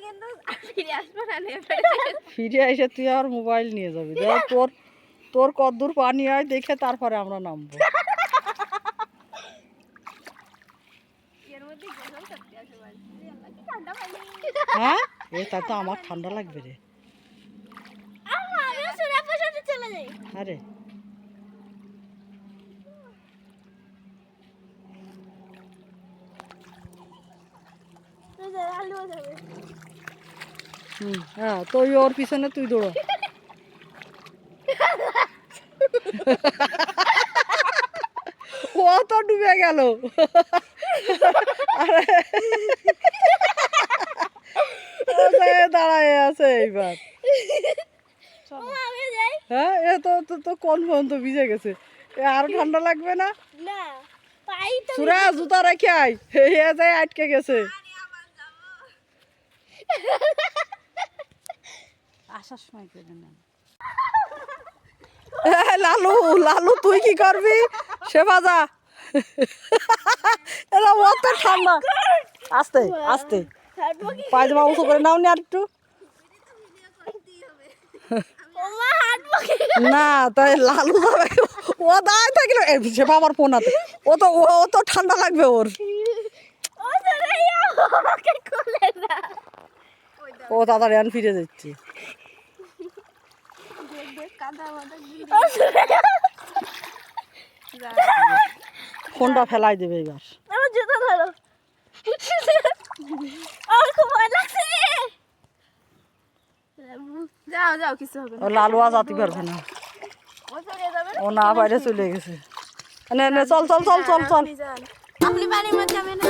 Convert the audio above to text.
কিন্তু ফিরে আসব না ফিরে এসে তুই আর মোবাইল নিয়ে যাবি। দেখ তোর তোর কদ্দূর পানি হয় দেখে তারপরে আমরা নামবো। হ্যাঁ? এ তা তো আমার ঠান্ডা লাগবে রে। আরে। আলু যাবে হুম হ্যাঁ তুই ওর পিছনে তুই দৌড়ো। ও তো ডুবে গেল। দাঁড়ায় আছে এইবার। হ্যাঁ এ তো তো কোন পর্যন্ত ভিজে গেছে? এ আরও ঠান্ডা লাগবে না? সুরা জুতা রেখে আয়। এ যায় আটকে গেছে। আসার সময় করে না লালু লালু তুই কি করবি? সে বাজা এরা অত ঠান্ডা। আস্তে আস্তে। পায়জামা উঁচু করে নাও নি আর একটু। না তাই লালু যাবে ও দাঁড়ায় থাকলে। সে বাবার পোনাতে ও তো ও তো ঠান্ডা লাগবে ওর। ও সরে যাও আমাকে কোলে না। ও তাড়াতাড়ি আন ফিরে যাচ্ছে। ফোনটা ফেলাই দেবে এবার। আমার জুতো ধরো। আমার খুব ভয় লাগছে। যাও যাও কিছু হবে ও লালু আজ পারবে না। ও চলে না বাইরে চলে গেছে। চল চল চল চল চল। আপনি পানির মধ্যে যাবেন না?